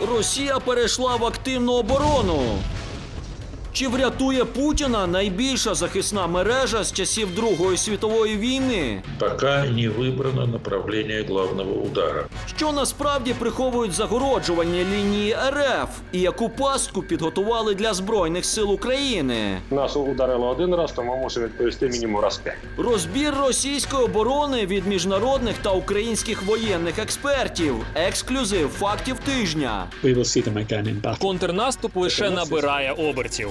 Росія перейшла в активну оборону. Чи врятує Путіна найбільша захисна мережа з часів Другої світової війни? Пока не выбрано направление главного удара. Що насправді приховують загороджування лінії РФ і яку пастку підготували для Збройних сил України? Нас ударило один раз, то ми мусимо відповісти мінімум раз п'ять. Розбір російської оборони від міжнародних та українських воєнних експертів. Ексклюзив фактів тижня. Контрнаступ лише набирає обертів.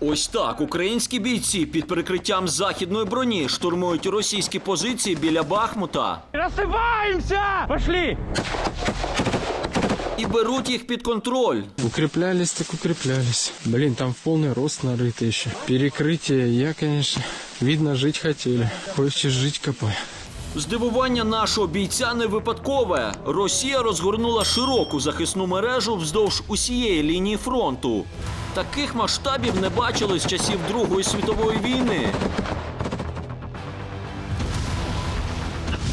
Ось так українські бійці під прикриттям західної броні штурмують російські позиції біля Бахмута Рассыпаемся! Пошли! і беруть їх під контроль. Укреплялись так укреплялись. Блин, там в полный рост нарыто еще. Перекрытие, я, конечно, видно, жить хотели. Хочешь жить, копай. Здивування нашого бійця не випадкове. Росія розгорнула широку захисну мережу вздовж усієї лінії фронту. Таких масштабів не бачили з часів Другої світової війни.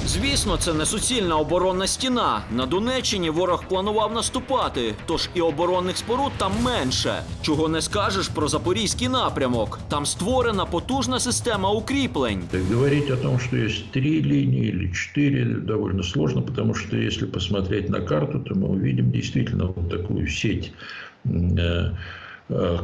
Звісно, це не суцільна оборонна стіна. На Донеччині ворог планував наступати, тож і оборонних споруд там менше. Чого не скажеш про запорізький напрямок. Там створена потужна система укріплень. Так говорить о том, что есть три линии или четыре, довольно сложно, потому что если посмотреть на карту, то мы увидим действительно вот такую сеть, м, э, э,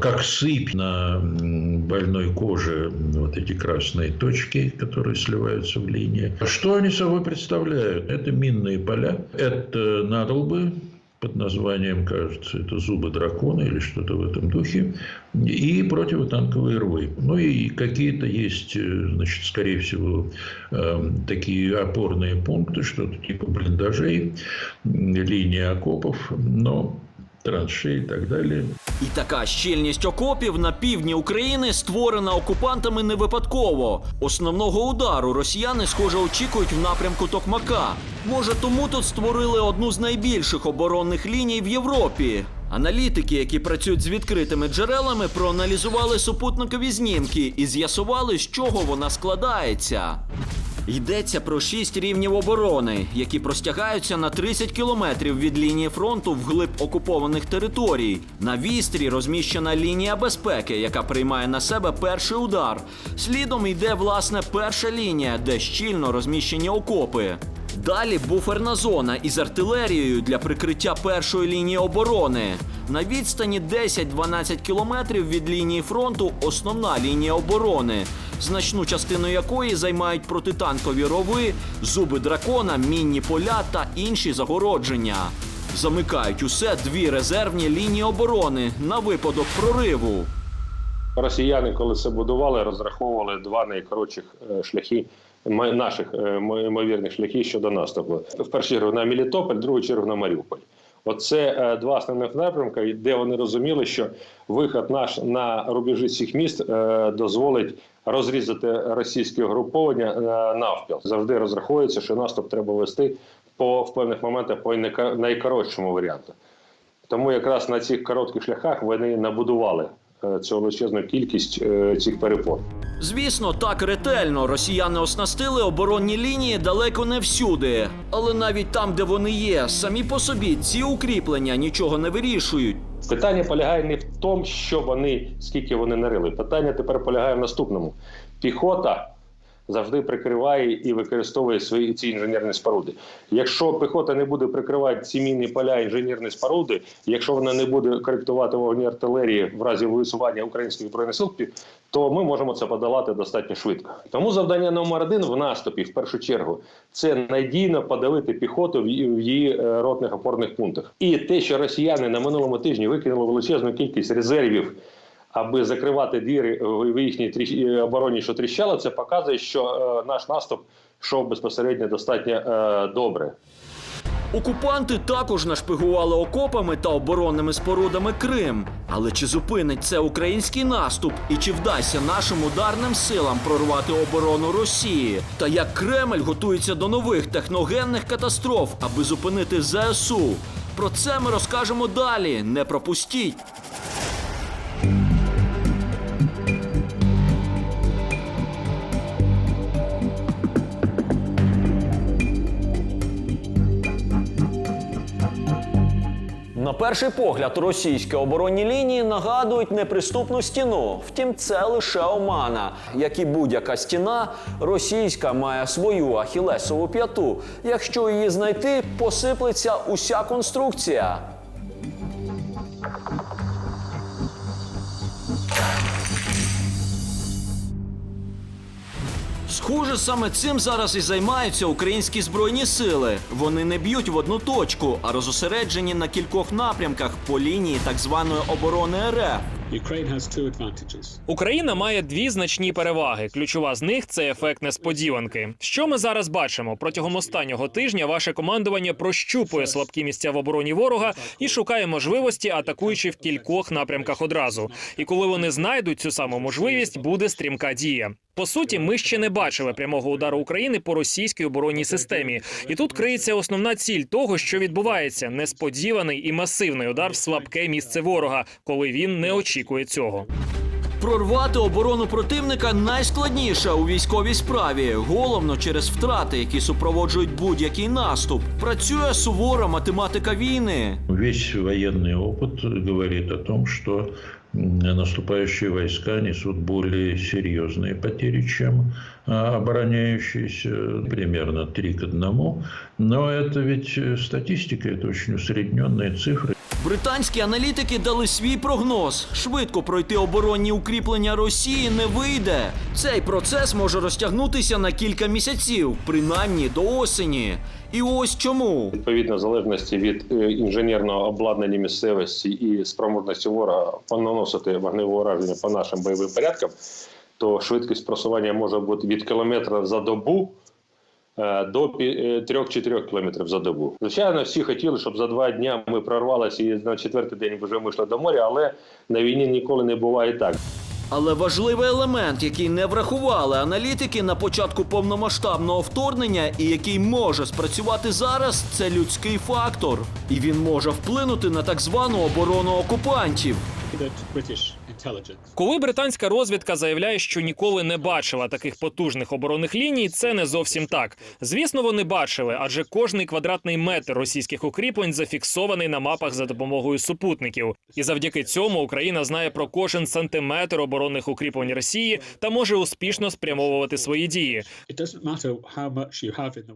как сыпь на больной коже, вот эти красные точки, которые сливаются в линии. Что они собой представляют? Это минные поля, это надолбы, под названием, кажется, это зубы дракона или что-то в этом духе, и противотанковые рвы. Ну и какие-то есть, э, значит, скорее всего, э, такие опорные пункты, что-то типа блиндажей, линии окопов, но траншеи и так далее. І така щільність окопів на півдні України створена окупантами не випадково. Основного удару росіяни, схоже, очікують в напрямку Токмака. Може, тому тут створили одну з найбільших оборонних ліній в Європі. Аналітики, які працюють з відкритими джерелами, проаналізували супутникові знімки і з'ясували, з чого вона складається. Йдеться про шість рівнів оборони, які простягаються на 30 кілометрів від лінії фронту вглиб окупованих територій. На вістрі розміщена лінія безпеки, яка приймає на себе перший удар. Слідом йде власне перша лінія, де щільно розміщені окопи. Далі буферна зона із артилерією для прикриття першої лінії оборони. На відстані 10-12 кілометрів від лінії фронту основна лінія оборони, значну частину якої займають протитанкові рови, зуби дракона, мінні поля та інші загородження. Замикають усе дві резервні лінії оборони на випадок прориву. Росіяни, коли це будували, розраховували два найкоротших е, шляхи наших е, ймовірних шляхів щодо наступу. В першу чергу на Мелітополь, в другу чергу на Маріуполь. Оце е, два основних напрямки, де вони розуміли, що вихід наш на рубежі цих міст е, дозволить розрізати російське угруповання е, навпіл. Завжди розраховується, що наступ треба вести по в певних моментах по найкоротшому варіанту. Тому якраз на цих коротких шляхах вони набудували цю величезну кількість е, цих перепон. Звісно, так ретельно росіяни оснастили оборонні лінії далеко не всюди. Але навіть там, де вони є, самі по собі ці укріплення нічого не вирішують. Питання полягає не в тому, що вони скільки вони нарили. Питання тепер полягає в наступному: піхота завжди прикриває і використовує свої ці інженерні споруди. Якщо піхота не буде прикривати ці мінні поля інженерні споруди, якщо вона не буде коректувати вогні артилерії в разі висування українських збройних сил, то ми можемо це подолати достатньо швидко. Тому завдання номер один в наступі, в першу чергу, це надійно подавити піхоту в її, е, ротних опорних пунктах. І те, що росіяни на минулому тижні викинули величезну кількість резервів. Аби закривати двері в їхній е, обороні, що тріщало, це показує, що е, наш наступ йшов безпосередньо достатньо е, добре. Окупанти також нашпигували окопами та оборонними спорудами Крим. Але чи зупинить це український наступ і чи вдасться нашим ударним силам прорвати оборону Росії? Та як Кремль готується до нових техногенних катастроф, аби зупинити ЗСУ? Про це ми розкажемо далі. Не пропустіть. На перший погляд, російські оборонні лінії нагадують неприступну стіну. Втім, це лише омана. Як і будь-яка стіна, російська має свою ахілесову п'яту. Якщо її знайти, посиплеться уся конструкція. Схоже, саме цим зараз і займаються українські збройні сили. Вони не б'ють в одну точку, а розосереджені на кількох напрямках по лінії так званої оборони РФ. Україна має дві значні переваги. Ключова з них це ефект несподіванки. Що ми зараз бачимо? Протягом останнього тижня ваше командування прощупує слабкі місця в обороні ворога і шукає можливості, атакуючи в кількох напрямках одразу. І коли вони знайдуть цю саму можливість, буде стрімка дія. По суті, ми ще не бачили прямого удару України по російській оборонній системі, і тут криється основна ціль того, що відбувається: несподіваний і масивний удар в слабке місце ворога, коли він не очікує цього. Прорвати оборону противника найскладніше у військовій справі, головно через втрати, які супроводжують будь-який наступ. Працює сувора математика війни. Весь военный опыт говорит о том, что м, наступающие войска несут более серьезные потери, чем а, обороняющиеся, примерно 3 к 1. Но это ведь э, статистика, это очень усредненные цифры. Британські аналітики дали свій прогноз: швидко пройти оборонні укріплення Росії не вийде. Цей процес може розтягнутися на кілька місяців, принаймні до осені. І ось чому. Відповідно, залежності від е, інженерного обладнання місцевості і спроможності ворога наносити вогневе ураження по нашим бойовим порядкам, то швидкість просування може бути від кілометра за добу до 3-4 кілометрів за добу. Звичайно, всі хотіли, щоб за два дні ми прорвалися і на четвертий день вже вийшли до моря, але на війні ніколи не буває так. Але важливий елемент, який не врахували аналітики на початку повномасштабного вторгнення, і який може спрацювати зараз, це людський фактор. І він може вплинути на так звану оборону окупантів. Коли британська розвідка заявляє, що ніколи не бачила таких потужних оборонних ліній, це не зовсім так. Звісно, вони бачили, адже кожний квадратний метр російських укріплень зафіксований на мапах за допомогою супутників. І завдяки цьому Україна знає про кожен сантиметр оборонних укріплень Росії та може успішно спрямовувати свої дії.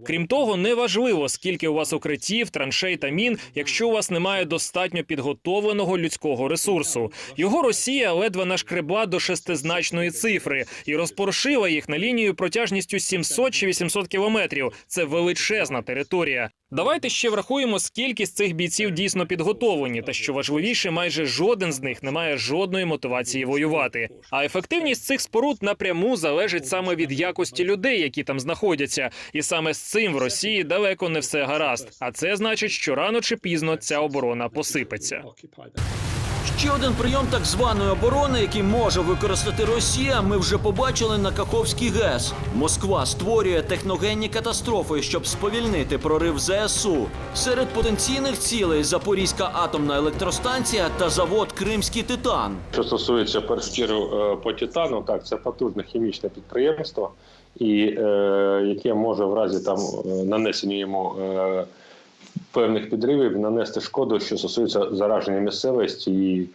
Крім того, неважливо, скільки у вас укриттів, траншей та мін, якщо у вас немає достатньо підготовленого людського ресурсу. Його Росія ледве нашкребла до шестизначної цифри і розпорошила їх на лінію протяжністю 700 чи 800 кілометрів. Це величезна територія. Давайте ще врахуємо, скільки з цих бійців дійсно підготовлені, та що важливіше, майже жоден з них не має жодної мотивації воювати. А ефективність цих споруд напряму залежить саме від якості людей, які там знаходяться. І саме з цим в Росії далеко не все гаразд. А це значить, що рано чи пізно ця оборона посипеться. Ще один прийом так званої оборони, який може використати Росія, ми вже побачили на Каховський ГЕС. Москва створює техногенні катастрофи, щоб сповільнити прорив ЗСУ. Серед потенційних цілей Запорізька атомна електростанція та завод Кримський Титан. Що стосується чергу е, по титану, так це потужне хімічне підприємство, і е, яке може в разі там е, нанесення йому е, певних підривів нанести шкоду, що стосується зараження місцевості. І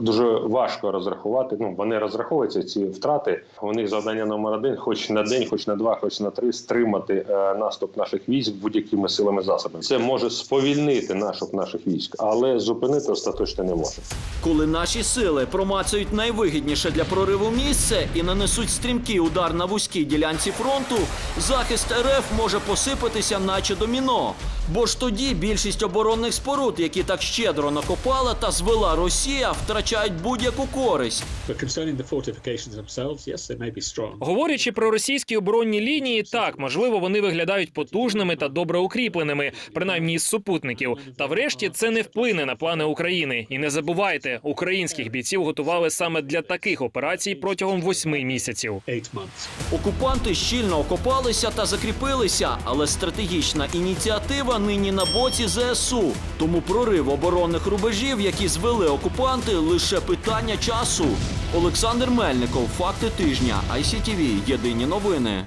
дуже важко розрахувати. Ну вони розраховуються ці втрати. У них завдання номер один, хоч на день, хоч на два, хоч на три, стримати е, наступ наших військ будь-якими силами засобами. Це може сповільнити наступ наших військ, але зупинити остаточно не може. Коли наші сили промацають найвигідніше для прориву місце і нанесуть стрімкий удар на вузькій ділянці фронту, захист РФ може посипатися, наче доміно. Бо ж тоді більшість оборонних споруд, які так щедро накопала та звела Росія, втрачають будь-яку користь. Говорячи про російські оборонні лінії, так можливо, вони виглядають потужними та добре укріпленими, принаймні із супутників. Та врешті це не вплине на плани України. І не забувайте, українських бійців готували саме для таких операцій протягом восьми місяців. Окупанти щільно окопалися та закріпилися, але стратегічна ініціатива нині на боці ЗСУ. Тому прорив оборонних рубежів, які звели окупанти, лише питання часу. Олександр Мельников, факти тижня, ICTV, Єдині новини.